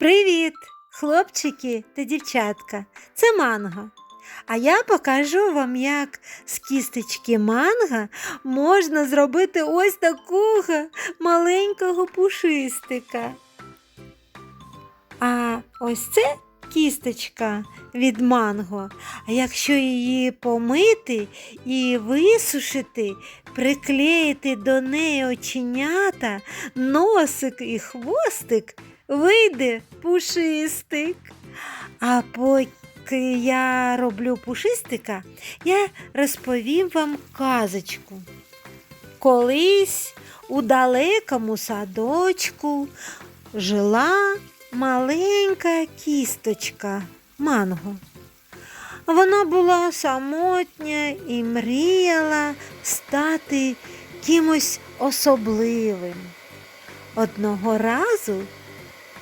Привіт, хлопчики та дівчатка. Це манго. А я покажу вам, як з кісточки манго можна зробити ось такого маленького пушистика. А ось це кісточка від манго. А якщо її помити і висушити, приклеїти до неї оченята, носик і хвостик, вийде пушистик. А поки я роблю пушистика, я розповім вам казочку. Колись у далекому садочку жила маленька кісточка манго. Вона була самотня і мріяла стати кимось особливим. Одного разу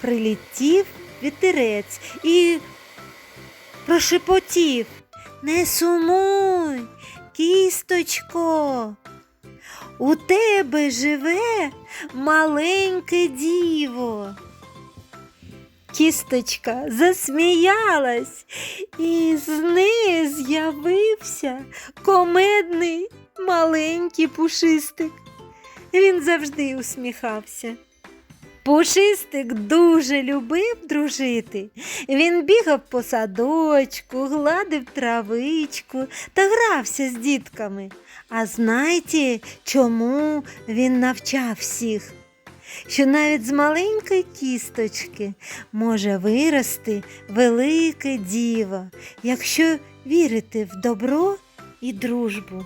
прилетів вітерець і прошепотів Не сумуй, кісточко. У тебе живе маленьке діво. Кісточка засміялась, і з неї з'явився комедний маленький пушистик. Він завжди усміхався. Пушистик дуже любив дружити. Він бігав по садочку, гладив травичку та грався з дітками. А знаєте, чому він навчав всіх? Що навіть з маленької кісточки може вирости велике діво, якщо вірити в добро і дружбу.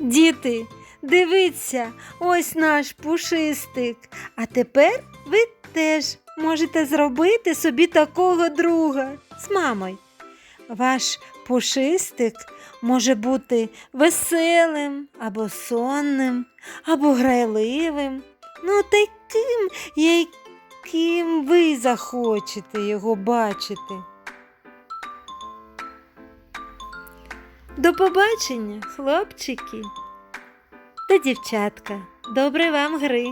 Діти, дивіться, ось наш пушистик. А тепер ви теж можете зробити собі такого друга з мамою. Ваш пушистик може бути веселим або сонним, або грайливим, ну таким, яким ви захочете його бачити. До побачення, хлопчики та дівчатка. Доброї вам гри!